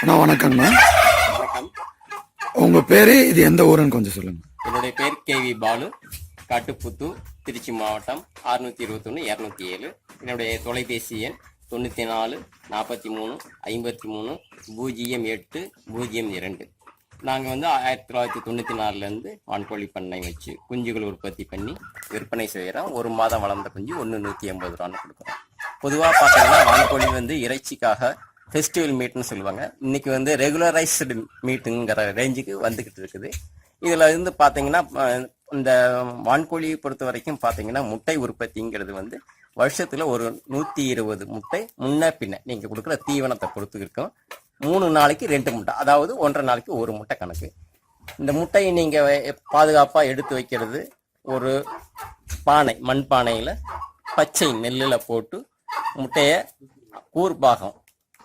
அண்ணா வணக்கங்கண்ணா. வணக்கம் உங்க பேரு இது எந்த ஊருன்னு கொஞ்சம் சொல்லுங்க. என்னுடைய பேர் கே வி பாலு காட்டுப்புத்தூர் திருச்சி மாவட்டம் அறுநூத்தி இருபத்தொன்னு இரநூத்தி ஏழு. என்னுடைய தொலைபேசி எண் தொண்ணூற்றி நாலு நாற்பத்தி மூணு ஐம்பத்தி மூணு பூஜ்ஜியம் எட்டு பூஜ்ஜியம் இரண்டு. நாங்கள் வந்து ஆயிரத்தி தொள்ளாயிரத்தி தொண்ணூற்றி நாலுலேருந்து வான்கோழி பண்ணை வச்சு குஞ்சுகள் உற்பத்தி பண்ணி விற்பனை செய்கிறோம் ஒரு மாதம் வளர்ந்த குஞ்சு ஒன்று நூற்றி எண்பது ரூபான்னு கொடுக்குறோம். பொதுவாக பார்த்தீங்கன்னா வான்கோழி வந்து இறைச்சிக்காக ஃபெஸ்டிவல் மீட்னு சொல்லுவாங்க. இன்னைக்கு வந்து ரெகுலரைஸ்டு மீட்டுங்கிற ரேஞ்சுக்கு வந்துக்கிட்டு இருக்குது. இதில் இருந்து பார்த்தீங்கன்னா இந்த வான்கோழியை பொறுத்த வரைக்கும் பார்த்தீங்கன்னா முட்டை உற்பத்திங்கிறது வந்து வருஷத்தில் ஒரு நூற்றி இருபது முட்டை முன்ன பின்ன நீங்கள் கொடுக்குற தீவனத்தை பொறுத்து இருக்கும். மூணு நாளைக்கு ரெண்டு முட்டை. அதாவது ஒன்றரை நாளைக்கு ஒரு முட்டை கணக்கு. இந்த முட்டையை நீங்கள் பாதுகாப்பாக எடுத்து வைக்கிறது ஒரு பானை மண் பானையில் பச்சை நெல்லில் போட்டு முட்டையை கூர்பாகம்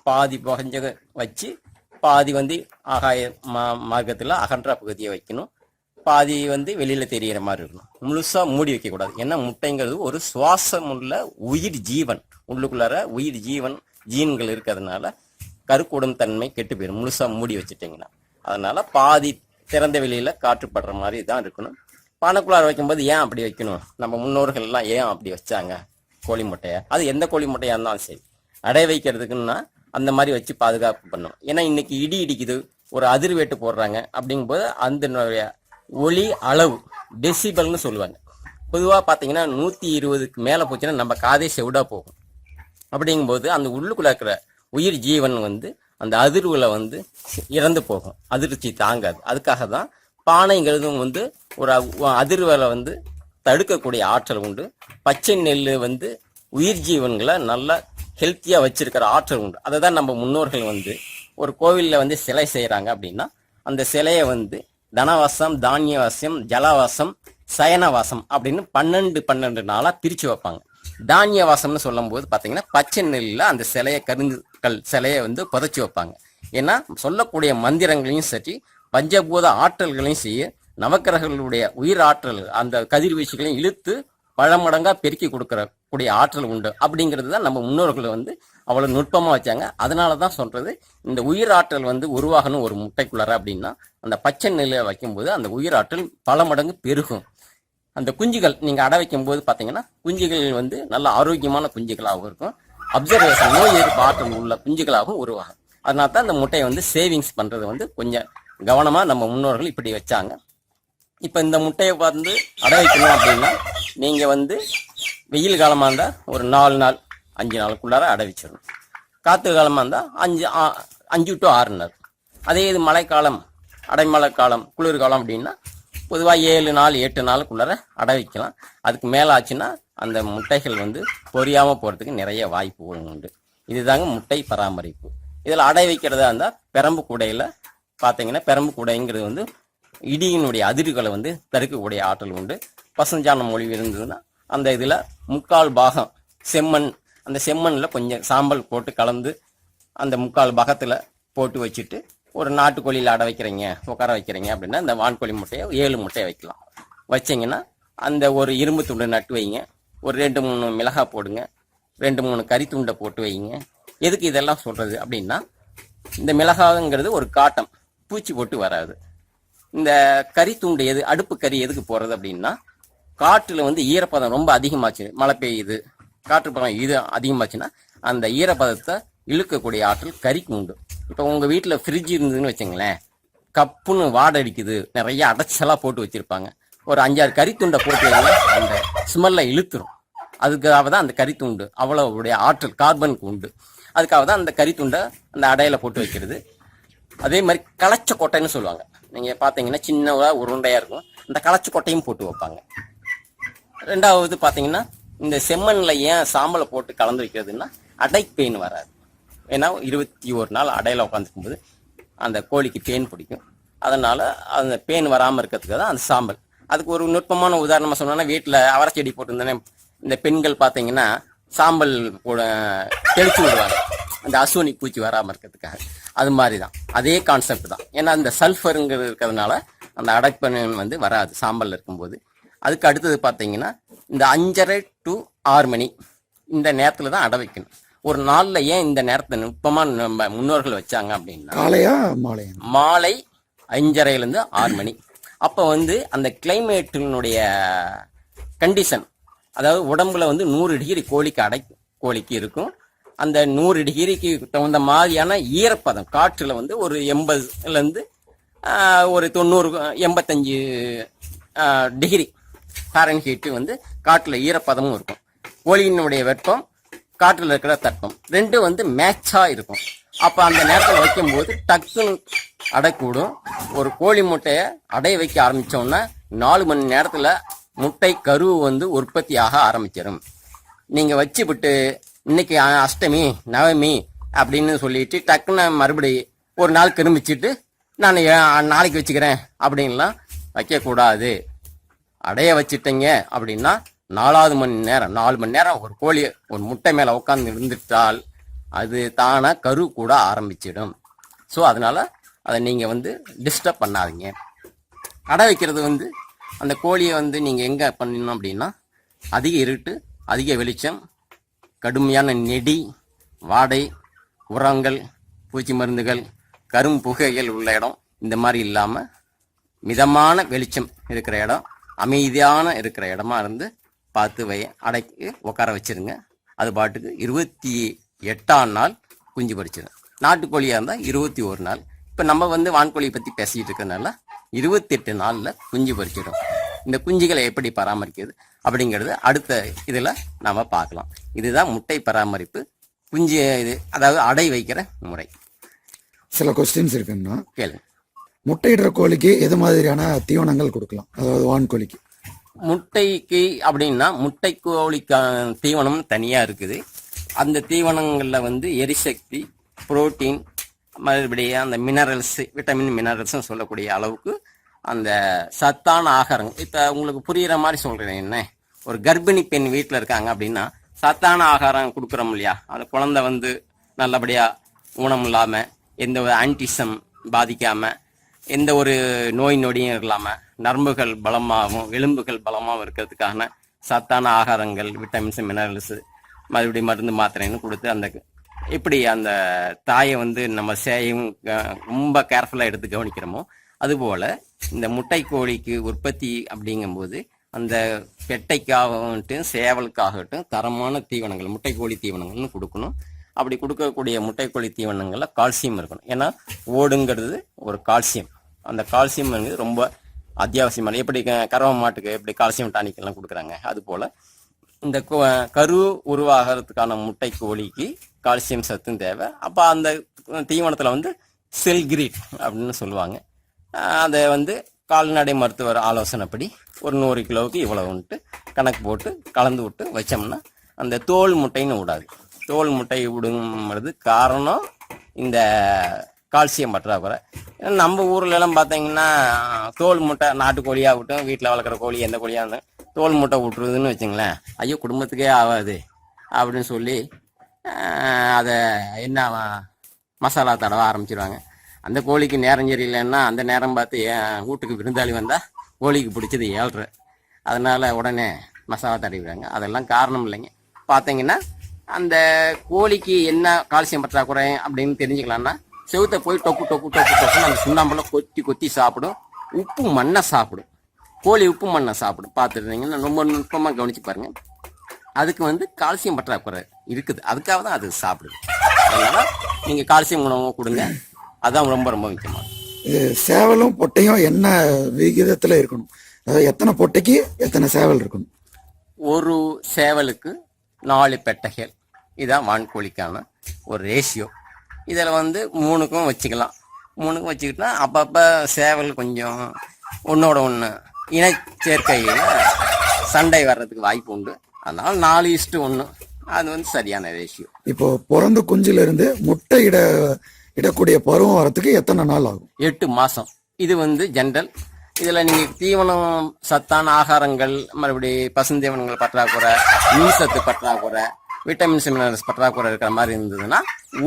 பாதி புகஞ்ச வச்சு பாதி வந்து ஆகாய மா மார்க்கத்தில் அகன்ற பகுதியை வைக்கணும். பாதி வந்து வெளியில் தெரியிற மாதிரி இருக்கணும். முழுசாக மூடி வைக்கக்கூடாது. ஏன்னா முட்டைங்கிறது ஒரு சுவாசம் உள்ள உயிர் ஜீவன். உள்ளுக்குள்ளார உயிர் ஜீவன் ஜீன்கள் இருக்கிறதுனால கருக்கூடும் தன்மை கெட்டு போயிடும். முழுசாக மூடி வச்சுட்டிங்கன்னா. அதனால பாதி திறந்த வெளியில் காற்றுப்படுற மாதிரி தான் இருக்கணும். பானைக்குள்ளார வைக்கும்போது ஏன் அப்படி வைக்கணும்? நம்ம முன்னோர்கள்லாம் ஏன் அப்படி வச்சாங்க? கோழி முட்டையை. அது எந்த கோழி முட்டையாக இருந்தாலும் சரி. அடை வைக்கிறதுக்குன்னா அந்த மாதிரி வச்சு பாதுகாப்பு பண்ணும். ஏன்னா இன்னைக்கு இடி இடிக்குது ஒரு அதிர்வேட்டு போடுறாங்க அப்படிங்கும்போது அந்த ஒளி அளவு டெசிபல்னு சொல்லுவாங்க. பொதுவாக பார்த்தீங்கன்னா நூற்றி இருபதுக்கு மேலே போச்சுன்னா நம்ம காதே செவிடாக போகும். அப்படிங்கும்போது அந்த உள்ளுக்குள்ள இருக்கிற உயிர் ஜீவன் வந்து அந்த அதிர்வுல வந்து இறந்து போகும். அதிர்ச்சி தாங்காது. அதுக்காக தான் பானைங்கிறதும் வந்து ஒரு அதிர்வலை வந்து தடுக்கக்கூடிய ஆற்றல் உண்டு. பச்சை நெல் வந்து உயிர் ஜீவன்களை நல்லா ஹெல்த்தியாக வச்சிருக்கிற ஆற்றல் உண்டு. அதை தான் நம்ம முன்னோர்கள் வந்து ஒரு கோவிலில் வந்து சிலை செய்கிறாங்க அப்படின்னா அந்த சிலையை வந்து தனவாசம் தானியவாசம் ஜலவாசம் சயனவாசம் அப்படின்னு பன்னெண்டு பன்னெண்டு நாளாக பிரித்து வைப்பாங்க. தானியவாசம்னு சொல்லும்போது பார்த்தீங்கன்னா பச்சை நெல்லில் அந்த சிலையை கருங்கல் சிலையை வந்து புதைச்சி வைப்பாங்க. ஏன்னா சொல்லக்கூடிய மந்திரங்களையும் சரி பஞ்சபூத ஆற்றல்களையும் செய்ய நவக்கிரகங்களுடைய உயிர் ஆற்றல் அந்த கதிர்வீச்சுகளையும் இழுத்து பழமடங்காக பெருக்கி கொடுக்குற கூடிய ஆற்றல் உண்டு. அப்படிங்கிறது தான் நம்ம முன்னோர்கள் வந்து அவ்வளவு நுட்பமா வச்சாங்க. அதனால தான் சொல்றது இந்த உயிர் ஆற்றல் வந்து உருவாகணும் ஒரு முட்டைக்குள்ளார அப்படின்னா அந்த பச்சை நெல்லை வைக்கும்போது அந்த உயிர் ஆற்றல் பல மடங்கு பெருகும். அந்த குஞ்சுகள் நீங்க அடை வைக்கும் போது பாத்தீங்கன்னா குஞ்சுகள் வந்து நல்ல ஆரோக்கியமான குஞ்சுகளாகவும் இருக்கும். அப்சர்வேஷன் நோய் எதிர்ப்பு ஆற்றல் உள்ள குஞ்சுகளாகவும் உருவாகும். அதனால தான் அந்த முட்டையை வந்து சேவிங்ஸ் பண்றது வந்து கொஞ்சம் கவனமா நம்ம முன்னோர்கள் இப்படி வச்சாங்க. இப்போ இந்த முட்டையை வந்து அடை வைக்கணும் அப்படின்னா நீங்கள் வந்து வெயில் காலமாக இருந்தால் ஒரு நாலு நாள் அஞ்சு நாளுக்குள்ளார அடை வச்சிடணும். காற்று காலமாக இருந்தால் அஞ்சு அஞ்சு டு ஆறு நாள். அதே இது மழைக்காலம் அடைமழை காலம் குளிர்காலம் அப்படின்னா பொதுவாக ஏழு நாள் எட்டு நாளுக்குள்ளார அடை வைக்கலாம். அதுக்கு மேலே ஆச்சுன்னா அந்த முட்டைகள் வந்து பொரியாமல் போகிறதுக்கு நிறைய வாய்ப்புகள் உண்டு. இதுதாங்க முட்டை பராமரிப்பு. இதில் அடை வைக்கிறதா இருந்தால் பெரம்பு கூடையில் பார்த்தீங்கன்னா பெரம்பு கூடைங்கிறது வந்து இடியினுடைய அதிர்வுகளை வந்து தடுக்கக்கூடிய ஆற்றல் உண்டு. பசுஞ்சாணம் மொழி இருந்ததுன்னா அந்த இதில் முக்கால் பாகம் செம்மண் அந்த செம்மண்ணில் கொஞ்சம் சாம்பல் போட்டு கலந்து அந்த முக்கால் பாகத்தில் போட்டு வச்சுட்டு ஒரு நாட்டுக்கோழியில் அடை வைக்கிறீங்க உட்கார வைக்கிறீங்க அப்படின்னா இந்த வான்கோழி முட்டையை ஏழு முட்டையை வைக்கலாம். வச்சிங்கன்னா அந்த ஒரு இரும்பு துண்டு நட்டு வைங்க ஒரு ரெண்டு மூணு மிளகாய் போடுங்க ரெண்டு மூணு கறி துண்டை போட்டு வைங்க. எதுக்கு இதெல்லாம் சொல்கிறது அப்படின்னா இந்த மிளகாங்கிறது ஒரு காட்டம் பூச்சி போட்டு வராது. இந்த கறி துண்டு எது அடுப்பு கறி எதுக்கு போகிறது அப்படின்னா காற்றில் வந்து ஈரப்பதம் ரொம்ப அதிகமாச்சு. மழை பெய்யுது. காற்று பதம் இது அதிகமாச்சுன்னா அந்த ஈரப்பதத்தை இழுக்கக்கூடிய ஆற்றல் கறிக்கு உண்டு. இப்போ உங்கள் வீட்டில் ஃப்ரிட்ஜ் இருந்ததுன்னு வச்சுங்களேன் கப்புன்னு வாடை அடிக்குது. நிறைய அடைச்சலாக போட்டு வச்சிருப்பாங்க. ஒரு அஞ்சாறு கறி துண்டை போட்டு அந்த ஸ்மெல்ல இழுத்துரும். அதுக்காக தான் அந்த கறி துண்டு ஆற்றல் கார்பனுக்கு உண்டு. அதுக்காக தான் அந்த கறித்துண்டை அந்த அடையில போட்டு வைக்கிறது. அதே மாதிரி களைச்ச கொட்டைன்னு சொல்லுவாங்க. நீங்கள் பார்த்தீங்கன்னா சின்னதாக உருண்டையாக இருக்கும். அந்த களைச்ச கொட்டையும் போட்டு வைப்பாங்க. ரெண்டாவது பார்த்தீங்கன்னா இந்த செம்மண்ணில் ஏன் சாம்பலை போட்டு கலந்து வைக்கிறதுன்னா அடை பெயின் வராது. ஏன்னா இருபத்தி ஒரு நாள் அடையில் உட்காந்துக்கும் போது அந்த கோழிக்கு பெயின் பிடிக்கும். அதனால் அந்த பேன் வராமல் இருக்கிறதுக்கு தான் அந்த சாம்பல். அதுக்கு ஒரு நுட்பமான உதாரணமாக சொன்னோன்னா வீட்டில் அவரைச்செடி போட்டிருந்தேனே இந்த பெண்கள் பார்த்தீங்கன்னா சாம்பல் போட தெளிச்சு விடுவாங்க. அந்த அசுவனி பூச்சி வராமல் இருக்கிறதுக்காக. அது மாதிரி தான் அதே கான்செப்ட் தான். ஏன்னா அந்த சல்ஃபருங்கிறது இருக்கிறதுனால அந்த அடைப்பெண் வந்து வராது. சாம்பல் இருக்கும்போது. அதுக்கு அடுத்தது பார்த்தீங்கன்னா இந்த அஞ்சரை டு ஆறு மணி இந்த நேரத்தில் தான் அடை வைக்கணும். ஒரு நாள்ல ஏன் இந்த நேரத்தை நுட்பமா நம்ம முன்னோர்கள் வச்சாங்க அப்படின்னா காலையா மாலையா? மாலை அஞ்சரைலேருந்து ஆறு மணி. அப்போ வந்து அந்த கிளைமேட்டினுடைய கண்டிஷன் அதாவது உடம்புல வந்து நூறு டிகிரி கோழிக்கு அடை கோழிக்கு இருக்கும். அந்த நூறு டிகிரிக்கு தகுந்த மாதிரியான ஈரப்பதம் காற்றுல வந்து ஒரு எண்பதுலேருந்து ஒரு தொண்ணூறு எண்பத்தஞ்சு டிகிரி ஹீட்டு வந்து காற்றுல ஈரப்பதமும் இருக்கும். கோழியினுடைய வெப்பம் காற்றில் இருக்கிற தட்பம். ரெண்டும் வந்து மேட்சாக இருக்கும். அப்போ அந்த நேரத்தில் வைக்கும்போது டக்குன்னு அடைக்கூடும். ஒரு கோழி முட்டையை அடைய வைக்க ஆரம்பித்தோன்னா நாலு மணி நேரத்தில் முட்டை கரு வந்து உற்பத்தி ஆக ஆரம்பிச்சிடும் நீங்க வச்சுவிட்டு இன்னைக்கு அஷ்டமி நவமி அப்படின்னு சொல்லிட்டு டக்குன்னு மறுபடி ஒரு நாள் கிரும்பிச்சிட்டு நான் நாளைக்கு வச்சுக்கிறேன் அப்படின்லாம் வைக்கக்கூடாது. அடைய வச்சிட்டீங்க அப்படின்னா நாலாவது மணி நேரம் நாலு மணி நேரம் ஒரு கோழி ஒரு முட்டை மேலே உட்காந்து இருந்துட்டால் அது தானாக கரு கூட ஆரம்பிச்சிடும். ஸோ அதனால அதை நீங்கள் வந்து டிஸ்டர்ப் பண்ணாதீங்க. அடை வைக்கிறது வந்து அந்த கோழியை வந்து நீங்கள் எங்கே பண்ணணும் அப்படின்னா அதிக இருட்டு அதிக வெளிச்சம் கடுமையான நெடி வாடை உரங்கள் பூச்சி மருந்துகள் கரும் புகைகள் உள்ள இடம் இந்த மாதிரி இல்லாமல் மிதமான வெளிச்சம் இருக்கிற இடம் அமைதியான இருக்கிற இடமா இருந்து பார்த்து வை அடைக்கு உட்கார வச்சிருங்க. அது பாட்டுக்கு இருபத்தி எட்டாம் நாள் குஞ்சு பொரிச்சிடும் நாட்டுக்கோழியாக இருந்தால் இருபத்தி ஒரு நாள். இப்போ நம்ம வந்து வான்கோழியை பற்றி பேசிக்கிட்டு இருக்கிறதுனால இருபத்தெட்டு நாளில் குஞ்சு பொரிச்சிடும் இந்த குஞ்சுகளை எப்படி பராமரிக்கிறது அப்படிங்கிறது அடுத்த இதில் நாம் பார்க்கலாம். இதுதான் முட்டை பராமரிப்பு குஞ்சு இது அதாவது அடை வைக்கிற முறை. சில கொஸ்டின்ஸ் இருக்குன்னா கேளுங்க. முட்டையிடுற கோழிக்கு எது மாதிரியான தீவனங்கள் கொடுக்கலாம்? அதாவது வான் கோழிக்கு. முட்டைக்கு அப்படின்னா முட்டை கோழிக்கான தீவனம் தனியாக இருக்குது. அந்த தீவனங்களில் வந்து எரிசக்தி புரோட்டீன் மறுபடியும் அந்த மினரல்ஸ் விட்டமின் மினரல்ஸ்னு சொல்லக்கூடிய அளவுக்கு அந்த சத்தான ஆகாரங்கள் இப்போ உங்களுக்கு புரிகிற மாதிரி சொல்கிறேன் என்ன? ஒரு கர்ப்பிணி பெண் வீட்டில் இருக்காங்க அப்படின்னா சத்தான ஆகாரம் கொடுக்குறோம் இல்லையா? அந்த குழந்தை வந்து நல்லபடியாக ஊனம் இல்லாமல் எந்த ஒரு ஆன்டிசம் பாதிக்காமல் எந்த ஒரு நோய் நொடியும் இல்லாமல் நரம்புகள் பலமாகவும் எலும்புகள் பலமாகவும் இருக்கிறதுக்கான சத்தான ஆகாரங்கள் விட்டமின்ஸ் மினரல்ஸ் மறுபடியும் மருந்து மாத்திரைன்னு கொடுத்து அந்த இப்படி அந்த தாயை வந்து நம்ம சேயும் ரொம்ப கேர்ஃபுல்லாக எடுத்து கவனிக்கிறோமோ அதுபோல் இந்த முட்டை கோழிக்கு உற்பத்தி அப்படிங்கும்போது அந்த பெட்டைக்காகட்டும் சேவலுக்காகட்டும் தரமான தீவனங்கள் முட்டை கோழி தீவனங்கள்னு கொடுக்கணும். அப்படி கொடுக்கக்கூடிய முட்டைக்கோழி தீவனங்களில் கால்சியம் இருக்கணும். ஏன்னா ஓடுங்கிறது ஒரு கால்சியம் அந்த கால்சியம்ங்கிறது ரொம்ப அத்தியாவசியமான எப்படி க- கறவை மாட்டுக்கு எப்படி கால்சியம் டானிக் எல்லாம் கொடுக்குறாங்க அது போல். இந்த கரு உருவாகிறதுக்கான முட்டை கோழிக்கு கால்சியம் சத்தும் தேவை. அப்போ அந்த தீவனத்தில் வந்து செல்கிரீட் அப்படின்னு சொல்லுவாங்க. அதை வந்து கால்நடை மருத்துவர் ஆலோசனைப்படி ஒரு நூறு கிலோவுக்கு இவ்வளவுன்ட்டு கணக்கு போட்டு கலந்து விட்டு வச்சோம்னா அந்த தோல் முட்டைன்னு விடாது. தோல் முட்டை விடுங்கிறது காரணம் இந்த கால்சியம் பற்றாக்குறை. நம்ம ஊர்ல எல்லாம் பார்த்தீங்கன்னா தோல் முட்டை நாட்டுக்கோழியாகட்டும் வீட்டில் வளர்க்குற கோழி எந்த கோழியாக இருந்தாலும் தோல் முட்டை விட்டுருதுன்னு வச்சுங்களேன். ஐயோ குடும்பத்துக்கே ஆகாது அப்படின்னு சொல்லி அதை என்ன மசாலா தடவ ஆரம்பிச்சிருவாங்க. அந்த கோழிக்கு நேரம் சரியில்லைன்னா அந்த நேரம் பார்த்து என் வீட்டுக்கு விருந்தாளி வந்தால் கோழிக்கு பிடிச்சது ஏழ்ரை. அதனால உடனே மசாலா தடவிடுவாங்க அதெல்லாம் காரணம் இல்லைங்க. பார்த்தீங்கன்னா அந்த கோழிக்கு என்ன கால்சியம் பற்றாக்குறை அப்படின்னு தெரிஞ்சுக்கலாம்னா செவுத்த போய் டொக்கு டொக்கு டொக்கு டொக்குன்னு அந்த சுண்ணாம்பெல்லாம் கொத்தி கொத்தி சாப்பிடும். உப்பு மண்ணை சாப்பிடும். கோழி உப்பு மண்ணை சாப்பிடும். பார்த்துருந்தீங்கன்னா ரொம்ப நுட்பமாக கவனிச்சு பாருங்க. அதுக்கு வந்து கால்சியம் பற்றாக்குறை இருக்குது. அதுக்காக தான் அது சாப்பிடுது. அதனால நீங்கள் கால்சியம் உணவு கொடுங்க. அதான் ரொம்ப ரொம்ப முக்கியமானது இது சேவலும் பொட்டையும் என்ன விகிதத்துல இருக்கணும்? அதாவது எத்தனை பொட்டைக்கு எத்தனை சேவல் இருக்கணும்? ஒரு சேவலுக்கு நாலு பெட்டைகள் இதான் வான்கோழிக்கான ஒரு ரேஷியோ இதில் வந்து மூணுக்கும் வச்சுக்கலாம். மூணுக்கும் வச்சுக்கிட்டா அப்பப்போ சேவல் கொஞ்சம் ஒன்றோட ஒன்று இனச்சேர்க்கையில் சண்டை வர்றதுக்கு வாய்ப்பு உண்டு. அதனால் நாலு இஸ்ட்டு ஒன்று அது வந்து சரியான ரேஷியோ இப்போ பிறந்த குஞ்சுல இருந்து முட்டை இட இடக்கூடிய பருவம் வரத்துக்கு எத்தனை நாள் ஆகும்? எட்டு மாதம் இது வந்து ஜென்ரல் இதில் நீங்கள் தீவனம் சத்தான ஆகாரங்கள் மறுபடி பசுந்தீவனங்கள் பற்றாக்குறை நீர் சத்து பற்றாக்குறை விட்டமின்ஸ் மினரல்ஸ் பற்றாக்குறை இருக்கிற மாதிரி இருந்ததுன்னா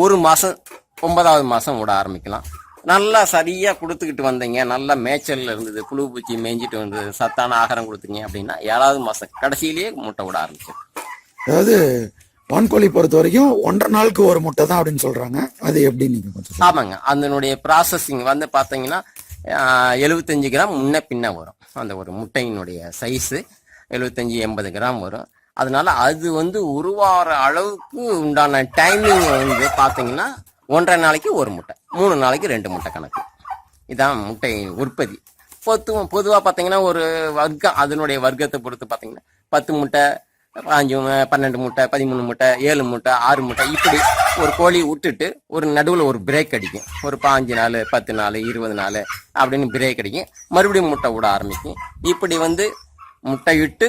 ஒரு மாதம் ஒன்பதாவது மாதம் விட ஆரம்பிக்கலாம். நல்லா சரியாக கொடுத்துக்கிட்டு வந்தீங்க. நல்லா மேய்ச்சல்ல இருந்தது புழு பூச்சி மேய்ஞ்சிட்டு வந்தது சத்தான ஆகாரம் கொடுத்தீங்க அப்படின்னா ஏழாவது மாதம் கடைசியிலேயே முட்டை விட ஆரம்பிச்சிடும். அதாவது வான்கோழி பொறுத்த வரைக்கும் ஒன்றரை நாளுக்கு ஒரு முட்டை தான் அப்படின்னு சொல்றாங்க. அது எப்படி நீங்க கொஞ்சம் சொல்லுங்க. ஆமாங்க. அதனுடைய ப்ராசஸிங் வந்து பார்த்தீங்கன்னா எழுபத்தஞ்சு கிராம் முன்ன பின்ன வரும். அந்த ஒரு முட்டையினுடைய சைஸு எழுபத்தஞ்சு எண்பது கிராம் வரும். அதனால அது வந்து உருவாகிற அளவுக்கு உண்டான டைமிங் வந்து பார்த்தீங்கன்னா ஒன்றரை நாளைக்கு ஒரு முட்டை மூணு நாளைக்கு ரெண்டு முட்டை கணக்கு. இதான் முட்டை உற்பத்தி. பொத்து பொதுவாக பார்த்தீங்கன்னா ஒரு வர்க்கம் அதனுடைய வர்க்கத்தை பொறுத்து பார்த்தீங்கன்னா பத்து முட்டை பாஞ்சு பன்னெண்டு முட்டை பதிமூணு முட்டை ஏழு முட்டை ஆறு முட்டை இப்படி ஒரு கோழி விட்டுட்டு ஒரு நடுவில் ஒரு பிரேக் அடிக்கும். ஒரு பாஞ்சு நாள் பத்து நாள் இருபது நாள் அப்படின்னு பிரேக் அடிக்கும். மறுபடியும் முட்டை விட ஆரம்பிக்கும். இப்படி வந்து முட்டையிட்டு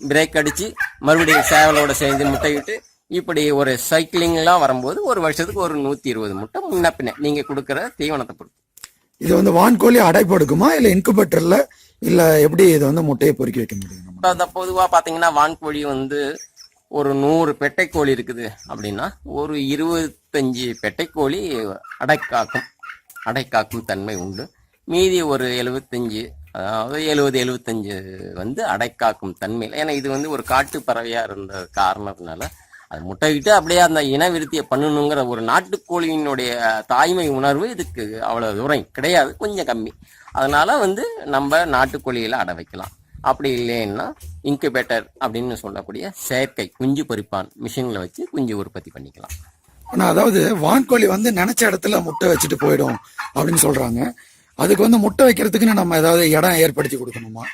பிரேக் அடித்து மறுபடியும் சேவலோட சேர்ந்து முட்டையிட்டு இப்படி ஒரு சைக்கிளிங்லாம் வரும்போது ஒரு வருஷத்துக்கு ஒரு நூற்றி இருபது முட்டை முன்ன பின்ன நீங்கள் கொடுக்குற தீவனத்தை பொறுத்து. இது வந்து வான்கோழி அடைப்படுக்குமா இல்ல இன்குபேட்டர்ல இல்ல எப்படி இதை வந்து முட்டையை பொறுக்கி வைக்க முடியும்? அந்த பொதுவாக பார்த்தீங்கன்னா வான்கோழி வந்து ஒரு நூறு பெட்டைக்கோழி இருக்குது அப்படின்னா ஒரு இருபத்தஞ்சி பெட்டைக்கோழி அடைக்காக்கும். அடைக்காக்கும் தன்மை உண்டு. மீதி ஒரு எழுபத்தஞ்சு அதாவது எழுபது எழுபத்தஞ்சு வந்து அடைக்காக்கும் தன்மையில். ஏன்னா இது வந்து ஒரு காட்டு பறவையாக இருந்த காரணத்தினால அது முட்டையிட்டு அப்படியே அந்த இனவிருத்தியை பண்ணணுங்கிற ஒரு நாட்டுக்கோழியினுடைய தாய்மை உணர்வு இதுக்கு அவ்வளோ தூரம் கிடையாது. கொஞ்சம் கம்மி. அதனால வந்து நம்ம நாட்டுக்கோழியில் அடை வைக்கலாம். அப்படி இல்லைன்னா இன்குபேட்டர் அப்படின்னு சொல்லக்கூடிய செயற்கை குஞ்சு பொரிப்பான் மிஷினில் வச்சு குஞ்சு உற்பத்தி பண்ணிக்கலாம். ஆனால் அதாவது வான்கோழி வந்து நினைச்ச இடத்துல முட்டை வச்சுட்டு போயிடும் அப்படின்னு சொல்றாங்க. அதுக்கு வந்து முட்டை வைக்கிறதுக்குன்னு நம்ம ஏதாவது இடம் ஏற்படுத்தி கொடுக்கணுமா?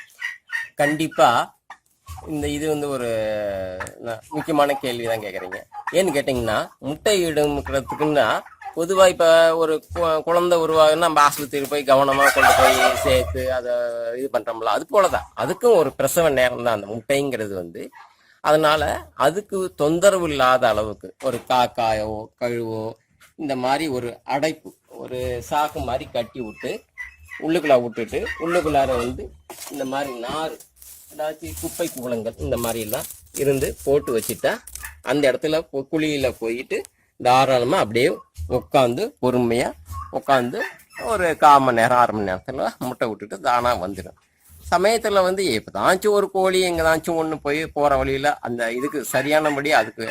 கண்டிப்பா. இந்த இது வந்து ஒரு முக்கியமான கேள்வி தான் கேட்குறீங்க ஏன்னு கேட்டிங்கன்னா முட்டை இடுங்கிறதுக்குன்னா பொதுவாக இப்போ ஒரு கு- குழந்தை உருவாகுன்னா நம்ம ஆஸ்பத்திரி போய் கவனமாக கொண்டு போய் சேர்த்து அதை இது பண்ணுறோம்ல அது போல தான் அதுக்கும் ஒரு பிரசவ நேரம் தான் அந்த முட்டைங்கிறது வந்து. அதனால அதுக்கு தொந்தரவு இல்லாத அளவுக்கு ஒரு காக்காயோ கழுவோ இந்த மாதிரி ஒரு அடைப்பு ஒரு சாக்கு மாதிரி கட்டி விட்டு உள்ளுக்குள்ள விட்டுட்டு உள்ளுக்குள்ளார வந்து இந்த மாதிரி நார் ஏதாச்சும் குப்பை கூலங்கள் இந்த மாதிரி எல்லாம் இருந்து போட்டு வச்சுட்டா அந்த இடத்துல குழியில் போயிட்டு தாராளமாக அப்படியே உட்காந்து பொறுமையாக உட்காந்து ஒரு கால் மணி நேரம் அரை மணி நேரத்தில் முட்டை விட்டுட்டு தானாக வந்துடும் சமயத்தில் வந்து எப்போதாச்சும் ஒரு கோழி எங்கேதாச்சும் ஒன்று போய் போகிற வழியில் அந்த இதுக்கு சரியானபடி அதுக்கு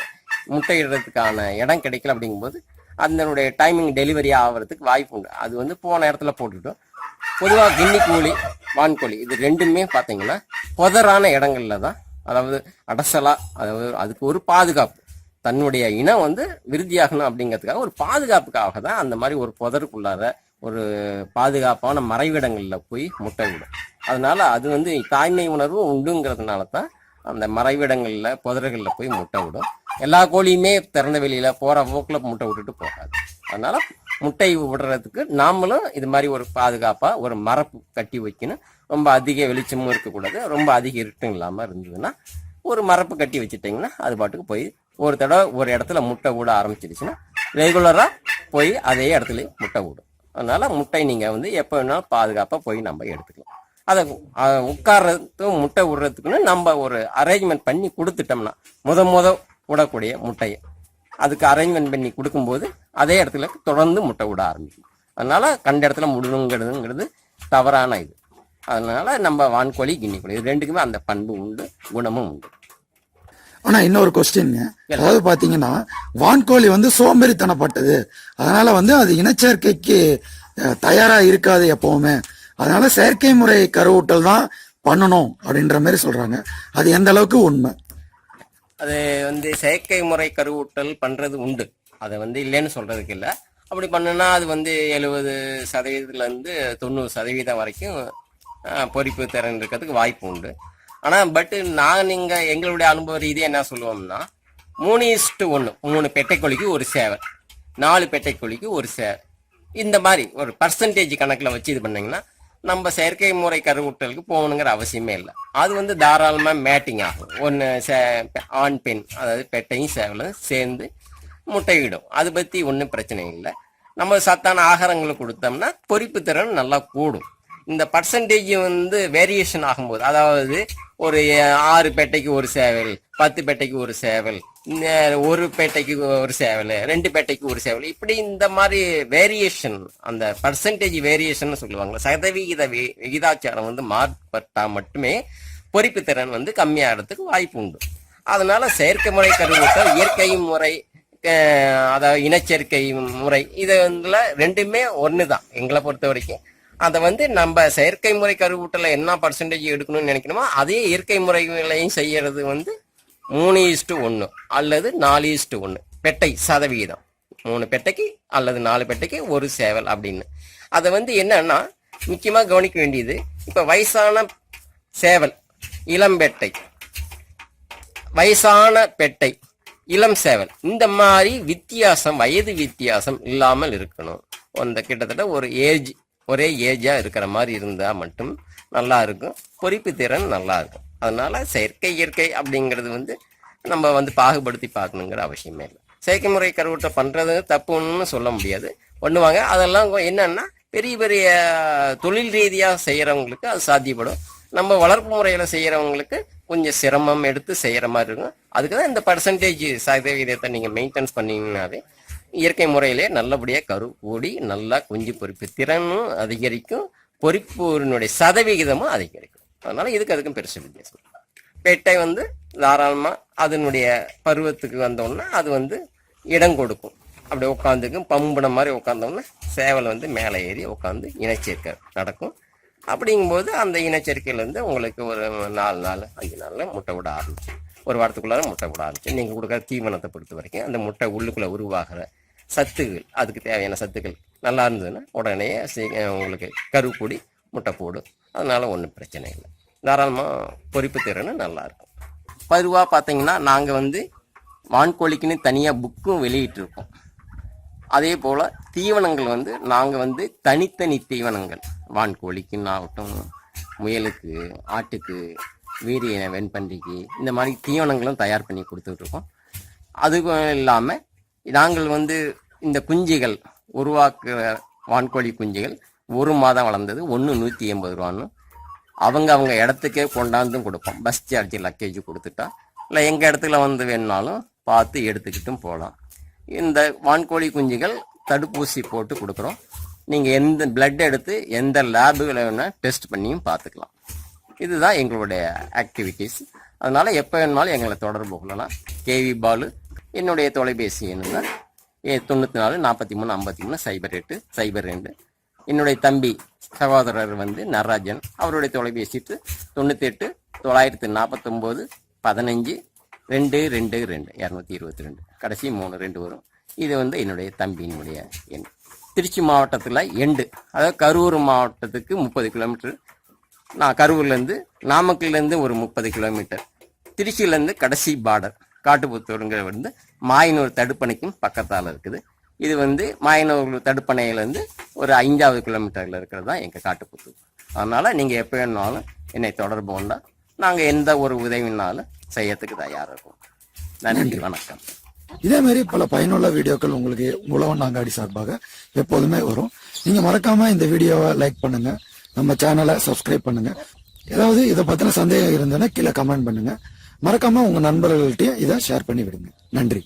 முட்டையிடுறதுக்கான இடம் கிடைக்கல அப்படிங்கும்போது அதனுடைய டைமிங் டெலிவரி ஆகிறதுக்கு வாய்ப்பு உண்டு. அது வந்து போன இடத்துல போட்டுட்டோம். பொதுவாக கின்னி கோழி வான்கோழி இது ரெண்டுமே பார்த்தீங்கன்னா புதரான இடங்கள்ல தான். அதாவது அடசலா அதாவது அதுக்கு ஒரு பாதுகாப்பு. தன்னுடைய இனம் வந்து விருத்தியாகணும் அப்படிங்கிறதுக்காக ஒரு பாதுகாப்புக்காக தான் அந்த மாதிரி ஒரு புதருக்குள்ளார ஒரு பாதுகாப்பான மறைவிடங்களில் போய் முட்டை விடும். அதனால அது வந்து தாய்மை உணர்வு உண்டுங்கிறதுனால தான் அந்த மறைவிடங்களில் புதர்களில் போய் முட்டை விடும். எல்லா கோழியுமே திறந்த வெளியில் போகிற போக்கில் முட்டை விட்டுட்டு போகாது. அதனால் முட்டை விடுறதுக்கு நாமளும் இது மாதிரி ஒரு பாதுகாப்பாக ஒரு மரப்பு கட்டி வைக்கணும். ரொம்ப அதிக வெளிச்சமும் இருக்கக்கூடாது. ரொம்ப அதிக இருட்டும் இல்லாமல் இருந்ததுன்னா ஒரு மரப்பு கட்டி வச்சுட்டிங்கன்னா அது பாட்டுக்கு போய் ஒரு தடவை ஒரு இடத்துல முட்டை விட ஆரம்பிச்சிருச்சுன்னா ரெகுலராக போய் அதே இடத்துல முட்டை விடும். அதனால் முட்டை நீங்கள் வந்து எப்போ வேணாலும் பாதுகாப்பாக போய் நம்ம எடுத்துக்கலாம். அதை உட்கார்றதுக்கும் முட்டை விடுறதுக்குன்னு நம்ம ஒரு அரேஞ்ச்மெண்ட் பண்ணி கொடுத்துட்டோம்னா முத முத விடக்கூடிய முட்டையை. அதுக்கு அரேஞ்ச்மெண்ட் பண்ணி கொடுக்கும்போது அதே இடத்துல தொடர்ந்து முட்டை விட ஆரம்பிக்கும். அதனால கண்ட இடத்துல முடணுங்கிறதுங்கிறது தவறான இது. அதனால நம்ம வான்கோழி கின்னி கோழி இது ரெண்டுக்குமே அந்த பண்பு உண்டு குணமும் உண்டு. ஆனா இன்னொரு கொஸ்டின் அதாவது பாத்தீங்கன்னா வான்கோழி வந்து சோம்பேறித்தனப்பட்டது. அதனால வந்து அது இனச்சேர்க்கைக்கு அஹ், தயாரா இருக்காது எப்பவுமே. அதனால செயற்கை முறை கருவூட்டல் தான் பண்ணணும் அப்படின்ற மாதிரி சொல்றாங்க. அது எந்த அளவுக்கு உண்மை? அது வந்து செயற்கை முறை கருவூட்டல் பண்றது உண்டு. அதை வந்து இல்லைன்னு சொல்றதுக்கு இல்லை. அப்படி பண்ணுனா அது வந்து எழுபது சதவீதத்துல இருந்து தொண்ணூறு சதவீதம் வரைக்கும் பொறிப்பு திறன் இருக்கிறதுக்கு வாய்ப்பு உண்டு. ஆனால் பட்டு நான் நீங்கள் எங்களுடைய அனுபவ ரீதியாக என்ன சொல்லுவோம்னா மூணு இஸ்ட்டு ஒன்று மூணு பெட்டைக்கோழிக்கு ஒரு சேவை நாலு பெட்டைக்கோழிக்கு ஒரு சேவை இந்த மாதிரி ஒரு பர்சன்டேஜ் கணக்கில் வச்சு இது பண்ணிங்கன்னா நம்ம செயற்கை முறை கருவூட்டலுக்கு போகணுங்கிற அவசியமே இல்லை. அது வந்து தாராளமாக மேட்டிங் ஆகும். ஒன்று சே ஆண் பெண் அதாவது பெட்டையும் சேவலும் சேர்ந்து முட்டையிடும். அதை பற்றி ஒன்றும் பிரச்சனை இல்லை. நம்ம சத்தான ஆகாரங்களை கொடுத்தோம்னா பொறிப்பு திறன் நல்லா கூடும். இந்த பர்சன்டேஜ் வந்து வேரியேஷன் ஆகும்போது அதாவது ஒரு ஆறு பேட்டைக்கு ஒரு சேவல் பத்து பேட்டைக்கு ஒரு சேவல் இந்த ஒரு பேட்டைக்கு ஒரு சேவல் ரெண்டு பேட்டைக்கு ஒரு சேவல். இப்படி இந்த மாதிரி வேரியேஷன் அந்த பர்சன்டேஜ் வேரியேஷன் சொல்லுவாங்க சதவிகித வி- விகிதாச்சாரம் வந்து மாறுபட்டால் மட்டுமே பொறிப்பு திறன் வந்து கம்மியாகிறதுக்கு வாய்ப்பு உண்டு. அதனால செயற்கை முறை கருவூட்டல் இயற்கை முறை அதாவது இனச்சேர்க்கை முறை இதில் வந்து ரெண்டுமே ஒன்று தான் எங்களை பொறுத்த வரைக்கும். அதை வந்து நம்ம செயற்கை முறை கருவூட்டல என்ன பர்சன்டேஜ் எடுக்கணும்னு நினைக்கணுமோ அதே இயற்கை முறைகளையும் செய்யறது வந்து மூணு ஈஸ்ட்டு ஒன்று அல்லது நாலு ஈஸ்ட்டு ஒன்று பெட்டை சதவிகிதம். மூணு பெட்டைக்கு அல்லது நாலு பெட்டைக்கு ஒரு சேவல் அப்படின்னு. அதை வந்து என்னன்னா முக்கியமாக கவனிக்க வேண்டியது இப்போ வயசான சேவல் இளம்பெட்டை வயசான பெட்டை இளம் சேவல் இந்த மாதிரி வித்தியாசம் வயது வித்தியாசம் இல்லாமல் இருக்கணும். அந்த கிட்டத்தட்ட ஒரு ஏஜ் ஒரே ஏஜாக இருக்கிற மாதிரி இருந்தால் மட்டும் நல்லா இருக்கும். பொறிப்பு திறன் நல்லா இருக்கும். அதனால செயற்கை இயற்கை அப்படிங்கிறது வந்து நம்ம வந்து பாகுபடுத்தி பார்க்கணுங்கிற அவசியமே இல்லை. செயற்கை முறை கருவூட்டை பண்ணுறது தப்புன்னு சொல்ல முடியாது. பண்ணுவாங்க அதெல்லாம் என்னன்னா பெரிய பெரிய தொழில் ரீதியாக செய்கிறவங்களுக்கு அது சாத்தியப்படும். நம்ம வளர்ப்பு முறையில் செய்கிறவங்களுக்கு கொஞ்சம் சிரமம் எடுத்து செய்கிற மாதிரி இருக்கும். அதுக்கு தான் இந்த பர்சன்டேஜ் சதவீதத்தை நீங்கள் மெயின்டைன்ஸ் பண்ணீங்கன்னாவே இயற்கை முறையிலே நல்லபடியாக கரு கூடி நல்லா குஞ்சு பொறிப்பு திறனும் அதிகரிக்கும் பொறிப்பூரினுடைய சதவிகிதமும் அதிகரிக்கும். அதனால இதுக்கு அதுக்கும் பெருசு வித்தியாசம். பெட்டை வந்து தாராளமாக அதனுடைய பருவத்துக்கு வந்தோடனே அது வந்து இடம் கொடுக்கும். அப்படி உட்காந்துக்கும் பம்புன மாதிரி உட்காந்தோம்னா சேவல் வந்து மேலே ஏறி உட்காந்து இனச்சேர்க்கை நடக்கும். அப்படிங்கும்போது அந்த இனச்சேர்க்கையிலேருந்து உங்களுக்கு ஒரு நாலு நாள் அஞ்சு நாளில் முட்டை விட ஆரம்பிச்சு ஒரு வாரத்துக்குள்ளார முட்டை விட ஆரம்பிச்சு நீங்கள் கொடுக்குற தீவனத்தை பொறுத்த வரைக்கும் அந்த முட்டை உள்ளுக்குள்ளே உருவாகிற சத்துகள் அதுக்கு தேவையான சத்துக்கள் நல்லா இருந்ததுன்னா உடனே சீ- உங்களுக்கு கருப்பொடி முட்டை போடும் அதனால் ஒன்றும் பிரச்சனை இல்லை. தாராளமாக பொறிப்பு திறன் நல்லாயிருக்கும் பருவாக பார்த்தீங்கன்னா நாங்கள் வந்து வான்கோழிக்குன்னு தனியாக புக்கும் வெளியிட்டிருக்கோம். அதே போல் தீவனங்கள் வந்து நாங்கள் வந்து தனித்தனி தீவனங்கள். வான்கோழிக்குன்னு ஆகட்டும் முயலுக்கு ஆட்டுக்கு வீரிய வெண்பன்றிக்கு இந்த மாதிரி தீவனங்களும் தயார் பண்ணி கொடுத்துட்ருக்கோம் அதுவும் இல்லாமல் நாங்கள் வந்து இந்த குஞ்சுகள் உருவாக்குற வான்கோழி குஞ்சுகள் ஒரு மாதம் வளர்ந்தது. ஒன்று நூற்றி எண்பது ரூபான்னு. அவங்க அவங்க இடத்துக்கே கொண்டாந்தும் கொடுப்போம். பஸ் சார்ஜ் லக்கேஜ் கொடுத்துட்டா. இல்லை எங்கள் இடத்துல வந்து வேணுனாலும் பார்த்து எடுத்துக்கிட்டும் போகலாம். இந்த வான்கோழி குஞ்சுகள் தடுப்பூசி போட்டு கொடுக்குறோம். நீங்கள் எந்த பிளட் எடுத்து எந்த லேபுகளை வேணால் டெஸ்ட் பண்ணியும் பார்த்துக்கலாம். இதுதான் எங்களுடைய ஆக்டிவிட்டீஸ் அதனால் எப்போ வேணுனாலும் எங்களை தொடர்பு கொள்ளலாம். கேவி பாலு என்னுடைய தொலைபேசி எண்ணு ஏ தொண்ணூற்றி நாலு நாற்பத்தி மூணு ஐம்பத்தி மூணு சைபர் எட்டு சைபர் ரெண்டு. என்னுடைய தம்பி சகோதரர் வந்து நடராஜன். அவருடைய தொலைபேசி தொண்ணூற்றி எட்டு தொள்ளாயிரத்தி நாற்பத்தொம்போது பதினஞ்சு ரெண்டு ரெண்டு ரெண்டு இரநூத்தி இருபத்தி ரெண்டு. கடைசி மூணு ரெண்டு வரும். இது வந்து என்னுடைய தம்பியினுடைய எண். திருச்சி மாவட்டத்தில் எண்டு. அதாவது கரூர் மாவட்டத்துக்கு முப்பது கிலோமீட்டர். நான் கரூர்லேருந்து நாமக்கல்லேருந்து ஒரு முப்பது கிலோமீட்டர். திருச்சியிலேருந்து கடைசி பார்டர் காட்டுப்புத்தூருங்கிற வந்து மாயனூர் தடுப்பணைக்கும் பக்கத்தால் இருக்குது. இது வந்து மாயனூர் தடுப்பணையிலேருந்து ஒரு ஐந்தாவது கிலோமீட்டரில் இருக்கிறது தான் எங்கள் காட்டுப்புத்தூர். அதனால் நீங்கள் எப்போ வேணாலும் என்னை தொடர்பு கொண்டா நாங்கள் எந்த ஒரு உதவினாலும் செய்யறதுக்கு தயாராக இருக்கோம். நன்றி வணக்கம். இதே மாதிரி பல பயனுள்ள வீடியோக்கள் உங்களுக்கு உழவன் நாங்காடி சார்பாக எப்போதுமே வரும். நீங்க மறக்காம இந்த வீடியோவை லைக் பண்ணுங்க. நம்ம சேனலை சப்ஸ்கிரைப் பண்ணுங்க. ஏதாவது இதை பத்தின சந்தேகம் இருந்ததுன்னா கீழே கமெண்ட் பண்ணுங்க. மறக்காம உங்க நண்பர்கள்ட்டையும் இதை ஷேர் பண்ணி விடுங்க நன்றி.